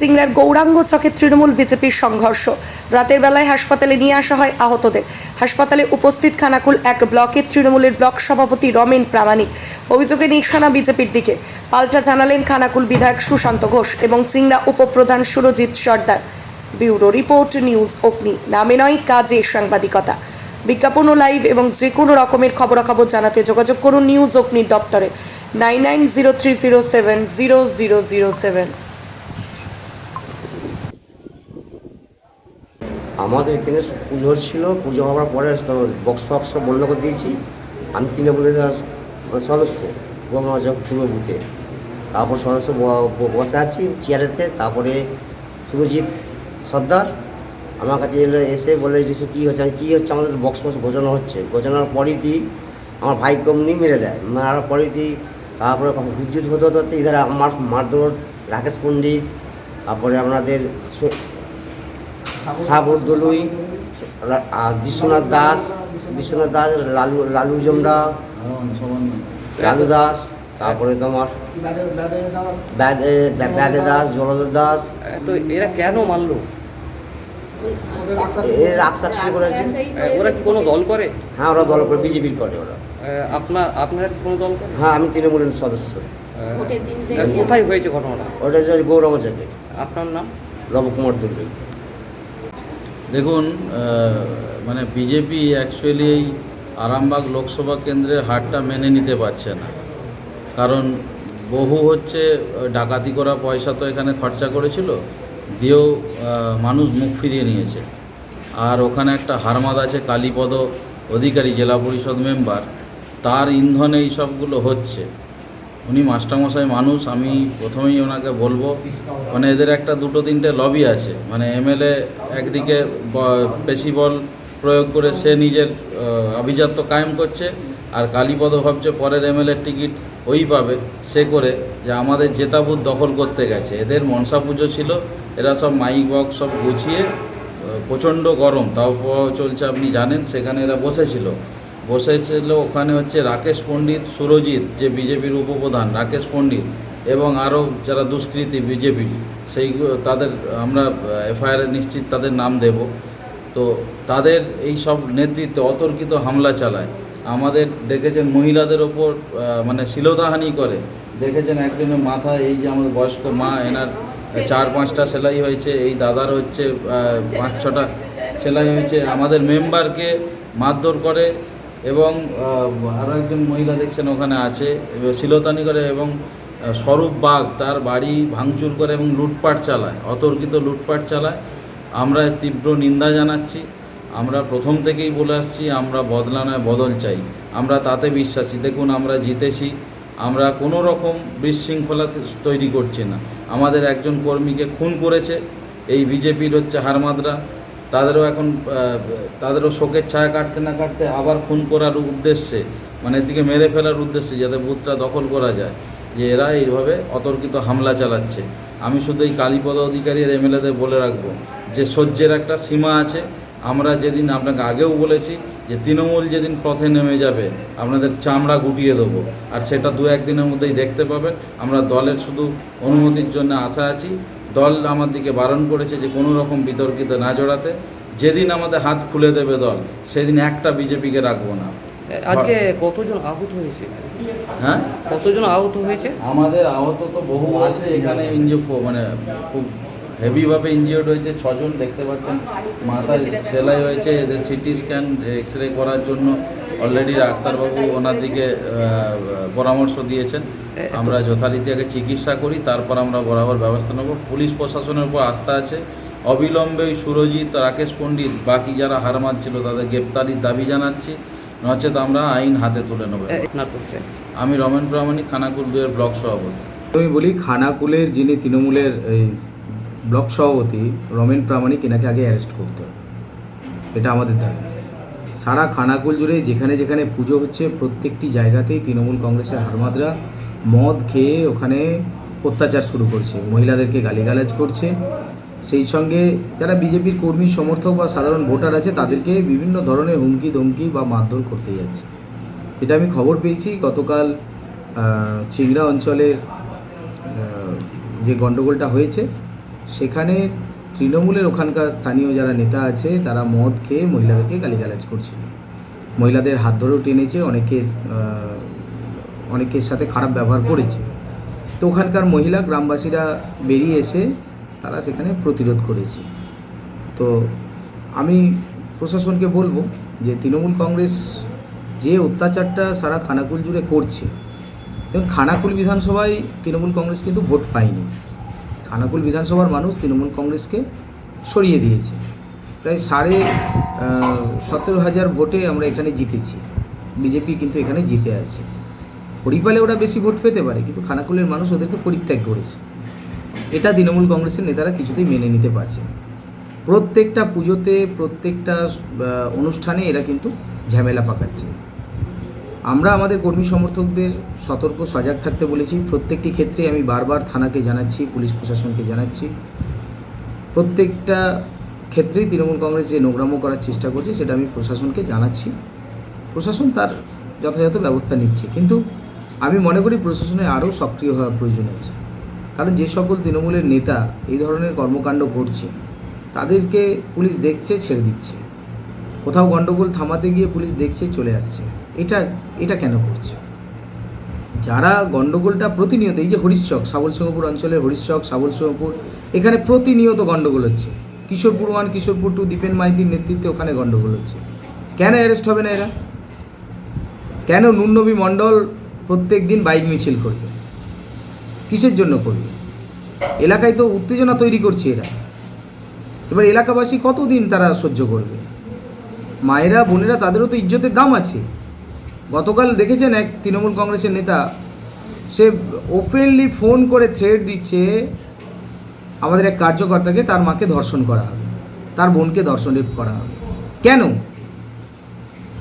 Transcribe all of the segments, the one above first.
সিংলার গৌরাঙ্গ চকে তৃণমূল বিজেপির সংঘর্ষ। রাতের বেলায় হাসপাতালে নিয়ে আসা হয় আহতদের। হাসপাতালে উপস্থিত খানাকুল এক ব্লকের তৃণমূলের ব্লক সভাপতি রমেন প্রামাণিক। অভিযোগে নিশানা বিজেপির দিকে। পাল্টা জানালেন খানাকুল বিধায়ক সুশান্ত ঘোষ এবং চিংড়া উপপ্রধান Surajit Sardar. Bureau report, news Agni. নামে নয়, কাজে সাংবাদিকতা। বিজ্ঞাপন ও লাইভ এবং যে কোনো রকমের খবরাখবর জানাতে যোগাযোগ করুন নিউজ অগ্নির দপ্তরে। Nine nine zero three zero seven zero zero zero seven. আমাদের এখানে পুজো ছিল, পুজো হওয়ার পরে বক্স ফক্স বন্ধ করে দিয়েছি। আমি তৃণমূলের সদস্য গোমরাজক পূর্ব বুথে তারপর সদস্য বসে আছি চেয়ারেতে তারপরে সুরজিৎ সর্দার আমার কাছে এসে বলে যে কী হচ্ছে? কী হচ্ছে? আমাদের বক্স ফক্স গোছানো হচ্ছে। গোছানোর পরেই তুই আমার ভাই কমনি মেরে দেয়। মারার পরেই তুই তারপরে হুজ্জুত হতে হতে হতে ইধারে আমার মারধর রাকেশ পণ্ডিত, তারপরে আপনাদের সু- সাগর দলুই আর বিশ্বনাথ দাস বিশ্বনাথ দাস লালু লালু জমরা লালু দাস তারপরে তোমার ব্যাদে দাস জলধর দাস। তো এরা কেন মারলো? এর রাক্ষসাক্ষী করেছে। ওরা কি কোনো দল করে? হ্যাঁ ওরা দল করে বিজেপির করে ওরা। আপনার আপনারা কি কোনো দল করে? হ্যাঁ আমি তৃণমূলের সদস্য। কোথায় হয়েছে ঘটনাটা? ওটা জাগে আপনার নাম? রবকুমার দুর্গে। দেখুন মানে বিজেপি অ্যাকচুয়ালি এই আরামবাগ লোকসভা কেন্দ্রের হারটা মেনে নিতে পারছে না। কারণ বহু হচ্ছে ডাকাতি করা পয়সা তো এখানে খরচা করেছিল, দিয়েও মানুষ মুখ ফিরিয়ে নিয়েছে। আর ওখানে একটা হারমাদ আছে, কালীপদ অধিকারী, জেলা পরিষদ মেম্বার, তার ইন্ধনে এই সবগুলো হচ্ছে। উনি মাস্টারমশাই মানুষ, আমি প্রথমেই ওনাকে বলব মানে এদের একটা দুটো তিনটে লবি আছে। মানে এমএলএ একদিকে বেশি বল প্রয়োগ করে সে নিজের আভিজাত্য কায়েম করছে, আর কালীপদ ভাবছে পরের এমএলএর টিকিট ওই পাবে, সে করে যে আমাদের জেতাবুত দখল করতে গেছে। এদের মনসা পুজো ছিল, এরা সব মাইক বক্স সব গুছিয়ে প্রচণ্ড গরম, তাও চলছে আপনি জানেন, সেখানে এরা বসেছিল। বসেছিল ওখানে হচ্ছে রাকেশ পণ্ডিত, সুরজিৎ যে বিজেপির উপপ্রধান, রাকেশ পণ্ডিত এবং আরও যারা দুষ্কৃতী বিজেপি, সেই তাদের আমরা এফআইআর নিশ্চিত তাদের নাম দেব। তো তাদের এই সব নেতৃত্বে অতর্কিত হামলা চালায়। আমাদের দেখেছেন মহিলাদের ওপর মানে শিলতাহানি করে। দেখেছেন একজনের মাথা এই যে আমাদের বয়স্ক মা, এনার চার পাঁচটা সেলাই হয়েছে, এই দাদার হচ্ছে পাঁচ ছটা সেলাই হয়েছে। আমাদের মেম্বারকে মারধর করে এবং আরও একজন মহিলা দেখছেন ওখানে আছে শিলতানি করে এবং স্বরূপ বাঘ তার বাড়ি ভাঙচুর করে এবং লুটপাট চালায়, অতর্কিত লুটপাট চালায়। আমরা তীব্র নিন্দা জানাচ্ছি, আমরা প্রথম থেকেই বলে আসছি, আমরা বদলা নয়, বদল চাই। আমরা তাতে বিশ্বাসী, দেখুন আমরা জিতেছি, আমরা কোনো রকম বিশৃঙ্খলা তৈরি করছি না। আমাদের একজন কর্মীকে খুন করেছে, এই বিজেপির হচ্ছে হারমাদরা। তাদেরও এখন তাদেরও শোকের ছায়া কাটতে না কাটতে আবার খুন করার উদ্দেশ্যে মানে এদিকে মেরে ফেলার উদ্দেশ্যে যাতে বুথটা দখল করা যায়, যে এরা এইভাবে অতর্কিত হামলা চালাচ্ছে। আমি শুধু এই কালীপদ অধিকারী আর এমএলএদের বলে রাখব, যে সহ্যের একটা সীমা আছে। আমরা যেদিন আপনাকে আগেও বলেছি যে তৃণমূল যেদিন পথে নেমে যাবে, আপনাদের চামড়া গুটিয়ে দেবো। আর সেটা দু একদিনের মধ্যেই দেখতে পাবেন। আমরা দলের শুধু অনুমতির জন্য আশা আছি। দল আমার দিকে বারণ করেছে যে কোনো রকম বিতর্কিত না জড়াতে। যেদিন আমাদের হাত খুলে দেবে দল সেদিন একটা বিজেপিকে রাখব না। আজকে কতজন আহত হয়েছে? হ্যাঁ? কতজন আহত হয়েছে? আমাদের আহত তো বহু আছে এখানে ইঞ্জু মানে খুব হেভিভাবে ইনজিওর্ড হয়েছে ছজন দেখতে পাচ্ছেন। মাথায় সেলাই হয়েছে এদের সিটি স্ক্যান এক্স রে করার জন্য। অলরেডি ডাক্তারবাবু ওনার দিকে পরামর্শ দিয়েছেন। আমরা যথারীতি আগে চিকিৎসা করি তারপর আমরা বরাবর ব্যবস্থা নেব। পুলিশ প্রশাসনের উপর আস্থা আছে। অবিলম্বে সুরজিৎ রাকেশ পণ্ডিত বাকি যারা হার মানছিল তাদের গ্রেপ্তারির দাবি জানাচ্ছি। নচেত আমরা আইন হাতে তুলে নেব। আমি রমেন প্রামাণিক খানাকুল দুয়ের ব্লক সভাপতি। আমি বলি খানাকুলের যিনি তৃণমূলের এই ব্লক সভাপতি রমেন প্রামাণিক এনাকে আগে অ্যারেস্ট করতে হবে। এটা আমাদের দাবি। সারা খানাকুল জুড়ে যেখানে যেখানে পুজো হচ্ছে, প্রত্যেকটি জায়গাতেই তৃণমূল কংগ্রেসের হারমাদরা মদ খেয়ে ওখানে অত্যাচার শুরু করছে। মহিলাদেরকে গালিগালাজ করছে। সেই সঙ্গে যারা বিজেপির কর্মী, সমর্থক বা সাধারণ ভোটার আছে, তাদেরকে বিভিন্ন ধরনের হুমকি, ধমকি বা মারধর করতে যাচ্ছে। এটা আমি খবর পেয়েছি। গতকাল চিংড়া অঞ্চলের যে গণ্ডগোলটা হয়েছে, সেখানে তৃণমূলের ওখানকার স্থানীয় যারা নেতা আছে, তারা মদ খেয়ে মহিলাদেরকে গালিগালাজ করছিল। মহিলাদের হাত ধরেও টেনেছে, অনেকের অনেকের সাথে খারাপ ব্যবহার করেছে। তো ওখানকার মহিলা, গ্রামবাসীরা বেরিয়ে এসে তারা সেখানে প্রতিরোধ করেছে। তো আমি প্রশাসনকে বলব যে তৃণমূল কংগ্রেস যে অত্যাচারটা সারা খানাকুল জুড়ে করছে, এবং খানাকুল বিধানসভায় তৃণমূল কংগ্রেস কিন্তু ভোট পায়নি। খানাকুল বিধানসভার মানুষ তৃণমূল কংগ্রেসকে সরিয়ে দিয়েছে। প্রায় সাড়ে সতেরো হাজার ভোটে আমরা এখানে জিতেছি। বিজেপি কিন্তু এখানে জিতে আছে। হরিপালে ওরা বেশি ভোট পেতে পারে, কিন্তু খানাকুলের মানুষ ওদেরকে পরিত্যাগ করেছে। এটা তৃণমূল কংগ্রেসের নেতারা কিছুতেই মেনে নিতে পারছে প্রত্যেকটা পুজোতে, প্রত্যেকটা অনুষ্ঠানে এরা কিন্তু ঝামেলা পাকাচ্ছে। আমরা আমাদের কর্মী সমর্থকদের সতর্ক, সজাগ থাকতে বলেছি। প্রত্যেকটি ক্ষেত্রে আমি বারবার থানাকে জানাচ্ছি, পুলিশ প্রশাসনকে জানাচ্ছি। প্রত্যেকটা ক্ষেত্রেই তৃণমূল কংগ্রেস যে নোংরামো করার চেষ্টা করছে, সেটা আমি প্রশাসনকে জানাচ্ছি। প্রশাসন তার যথাযথ ব্যবস্থা নিচ্ছে। কিন্তু আমি মনে করি প্রশাসনে আরও সক্রিয় হওয়ার প্রয়োজন আছে। কারণ যে সকল তৃণমূলের নেতা এই ধরনের কর্মকাণ্ড করছে, তাদেরকে পুলিশ দেখছে, ছেড়ে দিচ্ছে। কোথাও গণ্ডগোল থামাতে গিয়ে পুলিশ দেখছে, চলে আসছে। এটা এটা কেন করছে? যারা গণ্ডগোলটা প্রতিনিয়ত, এই যে হরিশ্চক সাবল সিংহপুর অঞ্চলের হরিশ্চক, সাবলসিংহপুর, এখানে প্রতিনিয়ত গণ্ডগোল হচ্ছে। কিশোরপুর ওয়ান, কিশোরপুর টু, দীপেন মাইতির নেতৃত্বে ওখানে গণ্ডগোল হচ্ছে। কেন অ্যারেস্ট হবে না এরা? কেন নুননবী মণ্ডল প্রত্যেক দিন বাইক মিছিল করবে? কিসের জন্য করবে? এলাকায় তো উত্তেজনা তৈরি করছে এরা। এবার এলাকাবাসী কতদিন তারা সহ্য করবে? মায়েরা, বোনেরা, তাদেরও তো ইজ্জতের দাম আছে। গতকাল দেখেছেন এক তৃণমূল কংগ্রেসের নেতা, সে ওপেনলি ফোন করে থ্রেড দিচ্ছে আমাদের এক কার্যকর্তাকে, তার মাকে ধর্ষণ করা হবে, তার বোনকে ধর্ষণ করা হবে। কেন?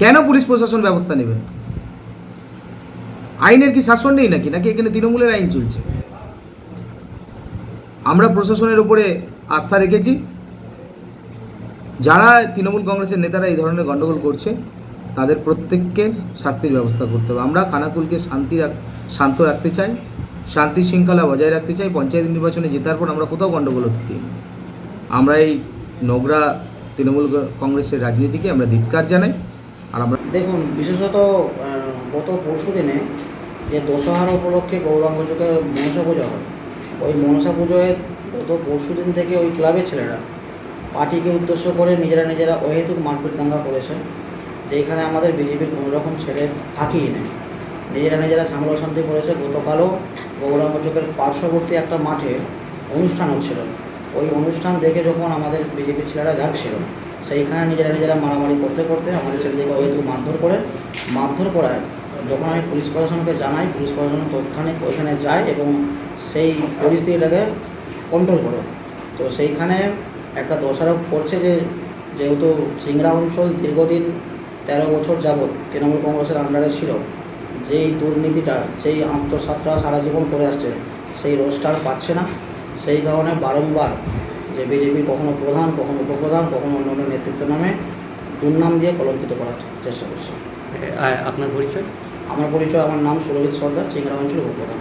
কেন পুলিশ প্রশাসন ব্যবস্থা নেবে আইনের কি শাসন নেই নাকি? নাকি এখানে তৃণমূলের আইন চলছে? আমরা প্রশাসনের উপরে আস্থা রেখেছি। যারা তৃণমূল কংগ্রেসের নেতারা এই ধরনের গণ্ডগোল করছে তাদের প্রত্যেককে শাস্তির ব্যবস্থা করতে হবে। আমরা খানাকুলকে শান্তি শান্ত রাখতে চাই, শান্তি শৃঙ্খলা বজায় রাখতে চাই, পঞ্চায়েত নির্বাচনে জেতার পর আমরা কোথাও গণ্ডগোল হতে আমরা এই নোংরা তৃণমূল কংগ্রেসের রাজনীতিকে আমরা ধিক্কার জানাই, আর আমরা দেখুন, বিশেষত গত পরশু দিনে যে দশহারা উপলক্ষে গৌরাঙ্গ চোখে মনসা পুজো হয়, ওই মনসা পুজোয় গত পরশু দিন থেকে ওই ক্লাবের ছেলেরা পার্টিকে উদ্দেশ্য করে নিজেরা নিজেরা অহেতুক মারপিট দাঙ্গা করেছে। যে এখানে আমাদের বিজেপির কোনো রকম ছেলে থাকিই নেই নিজেরা নিজেরা ঝামেলা অশান্তি করেছে। গতকালও গৌরাঙ্গ চোখের পার্শ্ববর্তী একটা মাঠে অনুষ্ঠান হচ্ছিল। ওই অনুষ্ঠান দেখে যখন আমাদের বিজেপির ছেলেরা যাচ্ছিল, সেইখানে নিজেরা নিজেরা মারামারি করতে করতে আমাদের ছেলেদেরকে হয়তো মারধর করে, মারধর করার যখন আমি পুলিশ প্রশাসনকে জানাই, পুলিশ প্রশাসন তৎক্ষণিক ওইখানে যায় এবং সেই পরিস্থিতিটাকে কন্ট্রোল করে। তো সেইখানে একটা দোষারোপ করছে যে, যেহেতু চিংড়া অঞ্চল দীর্ঘদিন তেরো বছর যাবৎ তৃণমূল কংগ্রেসের আন্ডারে ছিল। যেই দুর্নীতিটা যেই আত্মসাতরা সারা জীবন করে আসছে সেই রোজটা আর পাচ্ছে না। সেই কারণে বারংবার যে বিজেপি কখনো প্রধান কখনো উপপ্রধান কখনো অন্য অন্য নেতৃত্ব নামে দুর্নাম দিয়ে কলঙ্কিত করার চেষ্টা করছে। আপনার পরিচয়? আমার পরিচয় আমার নাম সুরজিৎ সর্দার চিংড়া অঞ্চল উপপ্রধান।